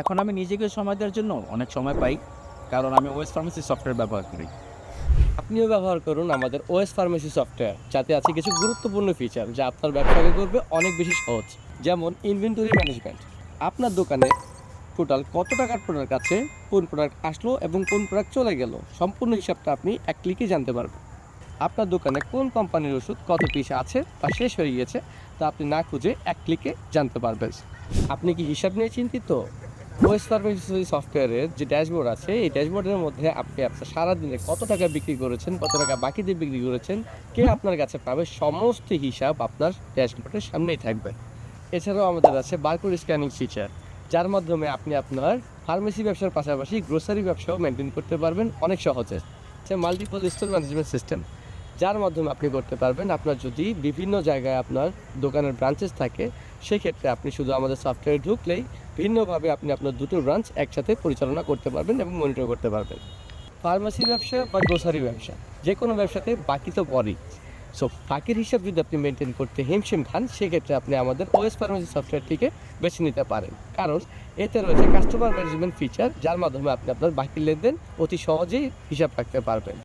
এখন আমি নিজেকে সময় দেওয়ার জন্য অনেক সময় পাই, কারণ আমি ওয়েস্ট ফার্মেসি সফটওয়্যার ব্যবহার করি। আপনিও ব্যবহার করুন আমাদের ওএস ফার্মেসি সফটওয়্যার যাতে আছে কিছু গুরুত্বপূর্ণ ফিচার যা আপনার ব্যবসাকে করবে অনেক বেশি সহজ, যেমন ইনভেন্টরি ম্যানেজমেন্ট আপনার দোকানে টোটাল কত টাকার প্রোডাক্ট আছে, কোন প্রোডাক্ট আসলো এবং কোন প্রোডাক্ট চলে গেল, সম্পূর্ণ হিসাবটা আপনি এক ক্লিকে জানতে পারবেন। আপনার দোকানে কোন কোম্পানির ওষুধ কত পিস আছে বা শেষ হয়ে গিয়েছে, তা আপনি না খুঁজে এক ক্লিকে জানতে পারবেন। আপনি কি হিসাব নিয়ে চিন্তিত? ফার্মেসি সফটওয়্যারের যে ড্যাশবোর্ড আছে, এই ড্যাশবোর্ডের মধ্যে আপনি আপনার সারাদিনে কত টাকা বিক্রি করেছেন, কত টাকা বাকি দিয়ে বিক্রি করেছেন, কে আপনার কাছে পাবে, সমস্ত হিসাব আপনার ড্যাশবোর্ডের সামনেই থাকবে। এছাড়াও আমাদের আছে বারকোড স্ক্যানিং ফিচার যার মাধ্যমে আপনি আপনার ফার্মেসি ব্যবসার পাশাপাশি গ্রোসারি ব্যবসাও মেনটেন করতে পারবেন অনেক সহজে। মাল্টিপল স্টোর ম্যানেজমেন্ট সিস্টেম যার মাধ্যমে আপনি করতে পারবেন। আপনার যদি বিভিন্ন জায়গায় আপনার দোকানের ব্রাঞ্চেস থাকে, সেক্ষেত্রে আপনি শুধু আমাদের সফটওয়্যারে ঢুকলেই ভিন্নভাবে আপনি আপনার দুটো ব্রাঞ্চ একসাথে পরিচালনা করতে পারবেন এবং মনিটর করতে পারবেন। ফার্মাসি ব্যবসা বা গ্রোসারি ব্যবসা যে কোনো ব্যবসাতে বাকি তো পরেই। সো বাকির হিসাব যদি আপনি মেনটেন করতে হিমশিম খান, সেক্ষেত্রে আপনি আমাদের ওএস ফার্মাসি সফটওয়্যারটিকে বেছে নিতে পারেন। কারণ এতে রয়েছে কাস্টমার ম্যানেজমেন্ট ফিচার যার মাধ্যমে আপনি আপনার বাকি লেনদেন অতি সহজেই হিসাব রাখতে পারবেন।